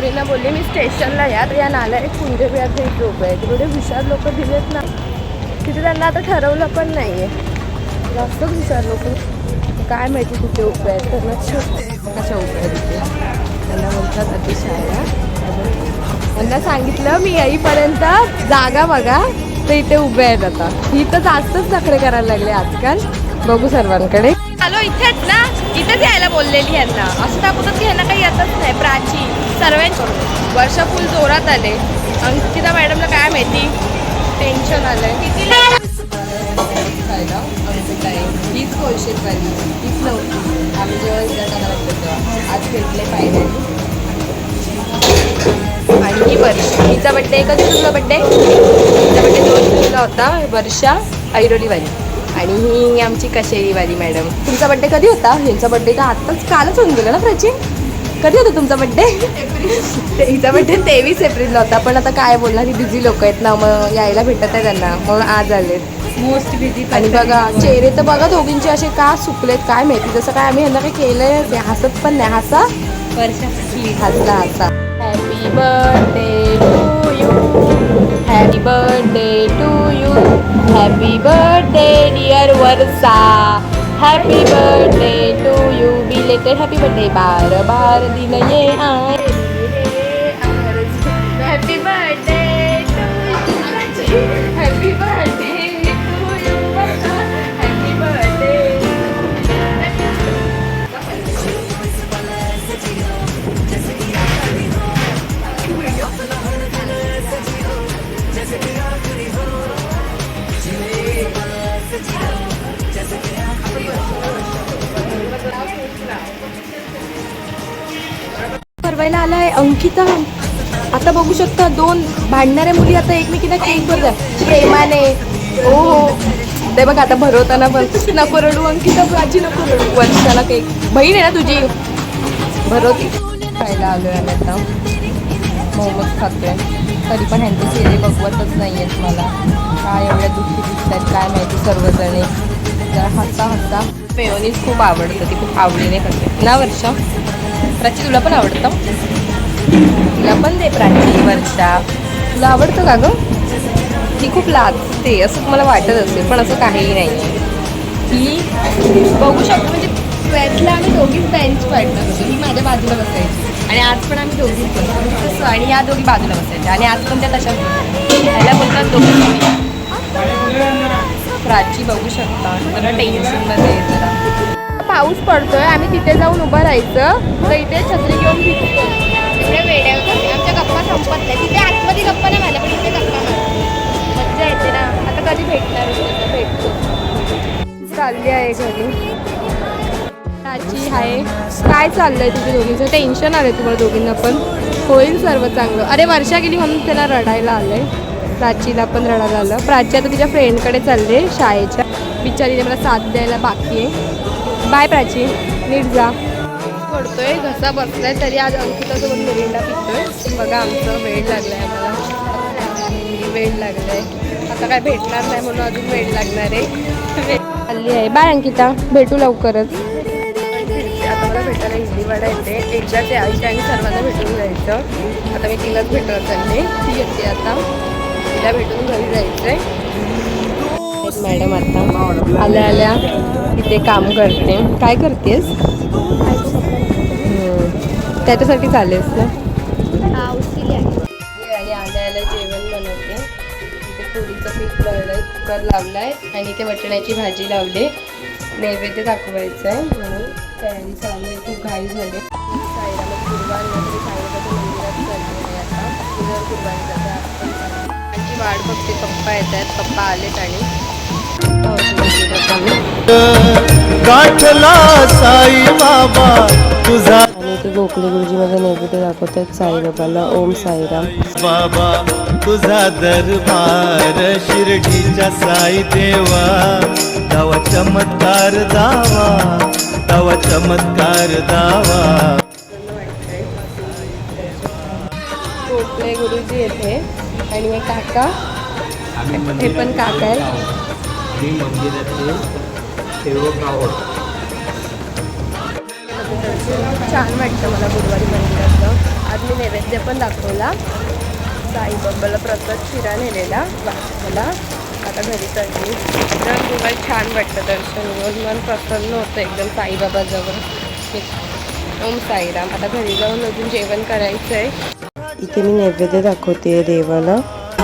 स्टेशनला या तर या नाल्यात कुंडे बिहारचे इथे उभे आहेत. एवढे हुशार लोक दिलेत ना. तिथे त्यांना आता ठरवलं पण नाही आहे जास्त हुशार लोक. काय माहिती कुठे उभे आहेत. त्यांना कशा उपाय तिथे त्यांना म्हणतात अतिशया त्यांना सांगितलं मी येईपर्यंत जागा बघा तर इथे उभे आहेत आता. ही तर जास्तच नखरे करायला लागले आजकाल. बघू सर्वांकडे. आलो इथेच ना इथेच यायला बोललेली यांना असं दाखवतात की यांना काही येतच नाही. प्राची सर्वांकडून वर्ष फुल जोरात आले. अंकिता मॅडमला काय माहिती? टेन्शन आलंय. हीच कोळशेत वाली हीच नव्हती आम्ही जेव्हा विचारताना वाटतं तेव्हा. आज भेटले पाहिजे आणि ही वर्ष. हिचा बड्डे कधी तुझा बड्डे हिचा बड्डे दोन जूनला होता. वर्षा ऐरोलीवाली. आणि ही आमची कशेरीवाली मॅडम. तुमचा बड्डे कधी होता? ह्यांचा बड्डे तर आत्ताच कालच होऊन गेला ना प्राची कधी होता तुमचा बड्डे हिचा बड्डे तेवीस एप्रिलला होता. पण आता काय बोलणार ही बिझी लोक आहेत ना मग यायला भेटत आहे त्यांना. मग आज आलेत. मोस्ट बिझी आणि बघा चेहरे तर बघा दोघींचे असे का सुकलेत काय माहिती. जसं काय आम्ही यांना काही केलंय ते हसत पण नाही. हसा? हसला हसा happy birthday to you happy birthday to you happy birthday dear Varsha happy birthday to you belated happy birthday बार बार दिन ये आय परवायला आलाय अंकिता. आता बघू शकता दोन भांडणाऱ्या मुली आता एकमेकींना केक भरतात प्रेमाने. हो हो. ते बघ आता भरवताना पण. नको रडू अंकिता प्राची नको रडू. वर्षाला केक बहीण आहे ना तुझी? भरवती. खायला आलोय आम्ही आता. मोमोज खातोय. तरी पण ह्यांचे चेहरे बघवतच नाही आहेत मला. काय एवढ्या दुःखी दिसत आहेत काय माहिती आहे जरा हसता हसा. मेयोनीज खूप आवडतं ती खूप आवडीने खाते ना वर्षा? प्राची तुला पण आवडतं? तुला पण दे प्राची वर्षा. तुला आवडतं का गं? ती खूप लाजते असं मला वाटत असेल पण असं काहीही नाही. आहे ही बघू शकतो म्हणजे ट्वेल्थला आम्ही दोघीच बेंच पार्टनर होतो. ही माझ्या बाजूला बसायची. आणि आज पण आम्ही दोघीच बसतो तसं आणि या दोघी बाजूला बसायच्या. आणि आज पण त्या तशाच ह्याला बोलतात दोघी. प्राची बघू शकता. जरा टेन्शनमध्ये जरा. पाऊस पडतोय आम्ही तिथे जाऊन उभं राहायचं. तर इथे छत्री घेऊन फिरतो वेड्या आमच्या गप्पा संपत नाही. तिथे आतमध्ये गप्पा नाही मला पण इथे गप्पा मज्जा येते ना. आता कधी भेटणार भेटतो चालली आहे घरी. प्राची आहे. काय चाललंय तुझ्या दोघींचं? टेन्शन आलंय तुम्हाला दोघींना पण. होईल सर्व चांगलं. अरे वर्षा गेली म्हणून त्याला रडायला आलंय. प्राचीला पण रडायला आलं प्राची आता तिच्या फ्रेंडकडे चालले शाळेच्या. बिचारीने मला साथ द्यायला बाकी आहे. बाय प्राची. नीट जा. पडतोय घसा बसलाय तरी आज अंकितासोबत मिरिंडा पितोय. बघा आमचं वेळ लागलाय आम्हाला. वेळ लागलाय. आता काय भेटणार नाही म्हणून अजून वेळ लागणार आहे. आली आहे. बाय अंकिता. भेटू लवकरच. आता मला भेटायला इडली वडा येते. एकदा ते आईच्या आणि सर्वांना भेटून जायचं. आता मी तिलाच भेटायला चालले. ती येते आता. तिला भेटून घरी जायचंय. मॅडम आता आल्या आल्या इथे काम करते. काय करतेस. त्याच्यासाठी चालेस ना? आणि आल्या आल्या जेवण बनवते. इथे पोळीचं पीठ लावलंय कुकर लावलाय आणि इथे वटण्याची भाजी लावली. नैवेद्य दाखवायचं आहे म्हणून तयारी चालू आहे. खूप घाई झाली. कुर्बान साईबाबाच्या मंदिरात आहे आता. तिथं कुर्बानी वाट बघते. पप्पा येत आहेत पप्पा आलेत आणि गाठला साई बाबा तुझा आणि इथे गोखले गुरुजीमध्ये नैवेद्य दाखवत आहेत साईबाबाला ओम साईराम. बाबा तुझा दरबार शिर्डीच्या साई देवा. तवा चमत्कार दावा तवा चमत्कार दावा. गोखले गुरुजी येथे. आणि हे काका हे पण काका आहेत. मी मंदिराचे सेवक आहोत छान वाटतं मला गुरुवारी मंदिरातलं आज मी नैवेद्य पण दाखवला. साईबाबाला प्रसाद शिरा नेलेला. मला आता घरी चढली तर दिवस छान वाटतं दर्शन. घेऊन मन प्रसन्न होतं एकदम साईबाबाजवळ. ओम साईराम. आता घरी जाऊन अजून जेवण करायचं आहे इथे मी नैवेद्य दाखवते देवाला.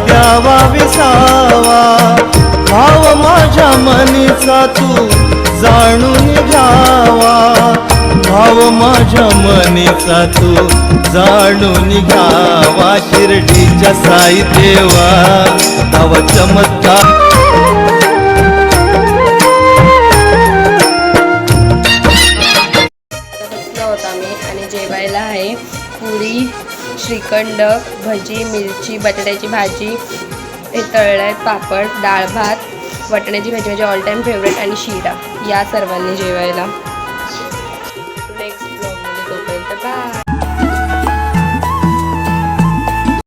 द्यावा विसावा भाव माझ्या मनीचा तू जाणून घ्यावा. भाव माझ्या मनीचा तू जाणून घ्यावा. शिर्डीच्या साई देवा तव चमत्कार श्रीखंड भजी मिरची बटाट्याची भाजी हे तळलं आहे पापड डाळ भात वाटण्याची भाजी माझी ऑल टाईम फेवरेट आणि शिरा. या सर्वांनी जेवायला.